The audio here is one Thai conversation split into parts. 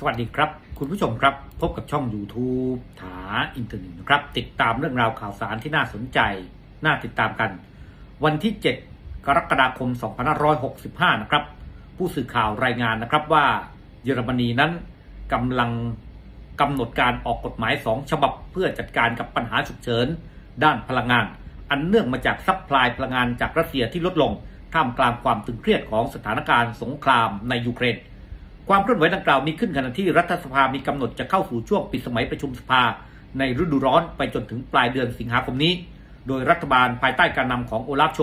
สวัสดีครับ คุณผู้ชมครับ พบกับช่อง YouTube ถาอินเทอร์เน็ตนะครับ ติดตามเรื่องราวข่าวสารที่น่าสนใจ น่าติดตามกัน วันที่ 7 กรกฎาคม 2565 นะครับ ผู้สื่อข่าวรายงานนะครับว่าเยอรมนีนั้นกำลังกำหนดการออกกฎหมาย 2 ฉบับเพื่อจัดการกับปัญหาฉุกเฉิน ด้านพลังงาน อันเนื่องมาจากซัพพลายพลังงานจากรัสเซียที่ลดลงท่ามกลางความตึงเครียดของสถานการณ์สงครามในยูเครน ความเคลื่อนไหวดังกล่าวมีขึ้นขณะที่รัฐสภามีกำหนดจะเข้าสู่ช่วงปิดสมัยประชุมสภา ในฤดูร้อนไปจนถึงปลายเดือนสิงหาคมนี้ โดยรัฐบาลภายใต้การนำของโอลาฟโช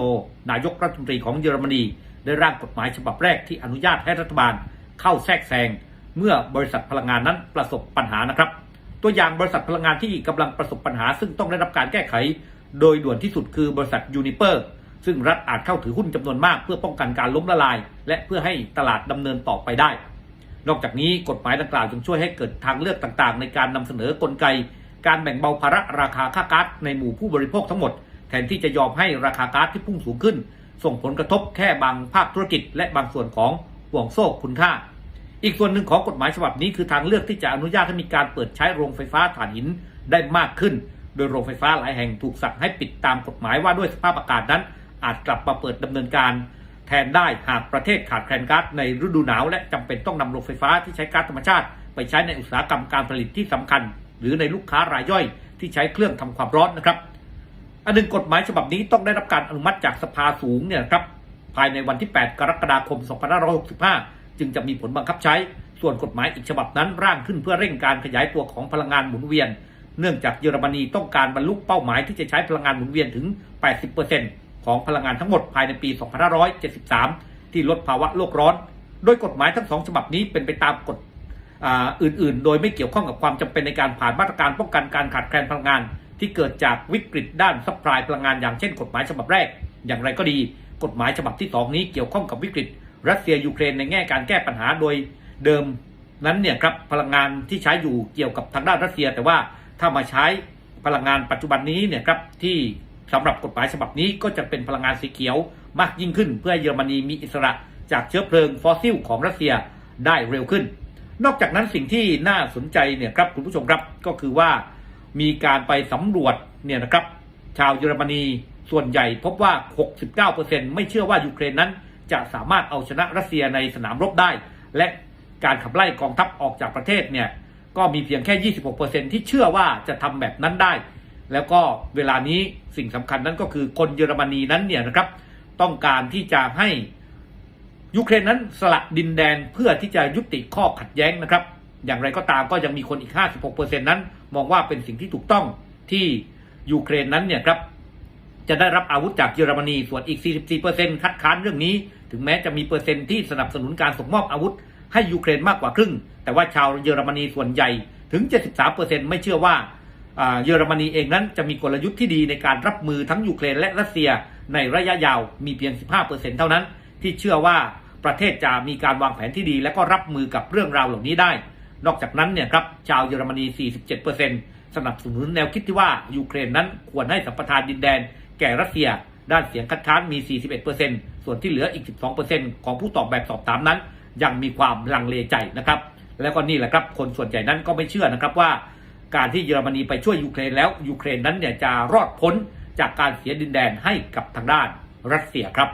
นายกรัฐมนตรีของเยอรมนี ได้ร่างกฎหมายฉบับแรกที่อนุญาตให้รัฐบาลเข้าแทรกแซงเมื่อบริษัทพลังงานนั้นประสบปัญหานะครับ ตัวอย่างบริษัทพลังงานที่กำลังประสบปัญหา ซึ่งต้องได้รับการแก้ไข โดยด่วนที่สุดคือบริษัทยูนิเปอร์ซึ่งรัฐอาจเข้าถือหุ้นจำนวนมาก เพื่อป้องกันการล้มละลาย และเพื่อให้ตลาดดำเนินต่อไปได้ นอกจากนี้กฎหมายดังกล่าวยังช่วยให้เกิดทางเลือกต่างๆ ในการนำเสนอกลไก การแบ่งเบาภาระราคาค่าก๊าซในหมู่ผู้บริโภคทั้งหมด แทนที่จะยอมให้ราคาก๊าซที่พุ่งสูงขึ้น ส่งผลกระทบแค่บางภาคธุรกิจ และบางส่วนของห่วงโซ่คุณค่า อีกส่วนหนึ่งของกฎหมายฉบับนี้คือทางเลือกที่จะอนุญาตให้มีการเปิดใช้โรงไฟฟ้าถ่านหินได้มากขึ้น โดยโรงไฟฟ้าหลายแห่งถูกสั่งให้ปิดตามกฎหมายว่าด้วยสภาพอากาศนั้น อาจกลับมาเปิดดำเนินการ แทนได้หากประเทศขาดแคลนก๊าซในฤดูหนาว และจำเป็นต้องนำโรงไฟฟ้าที่ใช้ก๊าซธรรมชาติ ไปใช้ในอุตสาหกรรมการผลิตที่สำคัญ หรือในลูกค้ารายย่อยที่ใช้เครื่องทำความร้อนนะครับอันหนึ่งกฎหมายฉบับนี้ต้องได้รับการอนุมัติจากสภาสูงเนี่ยครับภายในวันที่ 8 กรกฎาคม 2565 จึงจะมีผลบังคับใช้ ส่วนกฎหมายอีกฉบับนั้นร่างขึ้นเพื่อเร่งการขยายตัวของพลังงานหมุนเวียน เนื่องจากเยอรมนีต้องการบรรลุเป้าหมายที่จะใช้พลังงานหมุนเวียนถึง 80% ของพลังงานทั้งหมดภายในปี 2573 ที่ลดภาวะโลกร้อน โดยกฎหมายทั้งสองฉบับนี้เป็นไปตามกฎอ,อื่นๆ โดยไม่เกี่ยวข้องกับความจำเป็นในการผ่านมาตรการป้องกันการขาดแคลนพลังงาน ที่เกิดจากวิกฤตด้านซัพพลายพลังงานอย่างเช่น กฎหมายฉบับแรก อย่างไรก็ดี กฎหมายฉบับที่สองนี้เกี่ยวข้องกับวิกฤต รัสเซียยูเครนในแง่การแก้ปัญหาโดยเดิมนั้นเนี่ยครับพลังงานที่ใช้อยู่เกี่ยวกับทางด้านรัสเซีย แต่ว่าถ้ามาใช้พลังงานปัจจุบันนี้เนี่ยครับที่ สำหรับกฎหมายฉบับนี้ก็จะเป็นพลังงานสีเขียวมากยิ่งขึ้น เพื่อเยอรมนีมีอิสระจากเชื้อเพลิงฟอสซิลของรัสเซียได้เร็วขึ้น นอกจากนั้นสิ่งที่น่าสนใจเนี่ยครับคุณผู้ชมครับก็คือว่ามีการไปสำรวจเนี่ยนะครับ ชาวเยอรมนีส่วนใหญ่พบว่า 69%ไม่เชื่อว่ายูเครนนั้น จะสามารถเอาชนะรัสเซียในสนามรบได้ และการขับไล่กองทัพออกจากประเทศเนี่ยก็มีเพียงแค่ 26%ที่เชื่อว่าจะทำแบบนั้นได้ แล้วก็เวลานี้สิ่งสำคัญนั้นก็คือคนเยอรมนีนั้นเนี่ยนะครับ ต้องการที่จะให้ยูเครนนั้นสละดินแดนเพื่อที่จะยุติข้อขัดแย้งนะครับ อย่างไรก็ตามก็ยังมีคนอีก 56%นั้น มองว่าเป็นสิ่งที่ถูกต้องที่ยูเครนนั้นเนี่ยครับจะได้รับอาวุธจากเยอรมนีส่วนอีก 44%คัดค้านเรื่องนี้ ถึงแม้จะมีเปอร์เซ็นต์ที่สนับสนุนการส่งมอบอาวุธ ให้ยูเครนมากกว่าครึ่ง แต่ว่าชาวเยอรมนีส่วนใหญ่ถึง 73%ไม่เชื่อว่า เยอรมนีเองนั้นจะมีกลยุทธ์ที่ดีในการรับมือทั้งยูเครนและรัสเซียในระยะยาวมีเพียง 15%เท่านั้น ที่เชื่อว่าประเทศจะมีการวางแผนที่ดี และก็รับมือกับเรื่องราวเหล่านี้ได้ นอกจากนั้นเนี่ยครับชาวเยอรมนี 47%สนับสนุนแนวคิดที่ว่ายูเครนนั้นควรให้สัมปทานดินแดน แก่รัสเซีย ด้านเสียงคัดค้านมี 41%ส่วนที่เหลืออีก 12%ของผู้ตอบแบบสอบถามนั้น ยังมีความลังเลใจนะครับ แล้วก็นี่แหละครับคนส่วนใหญ่นั้นก็ไม่เชื่อนะครับว่า การที่เยอรมนีไปช่วยยูเครนแล้วยูเครนนั้นเนี่ยจะรอดพ้นจากการเสียดินแดนให้กับทางด้านรัสเซียครับ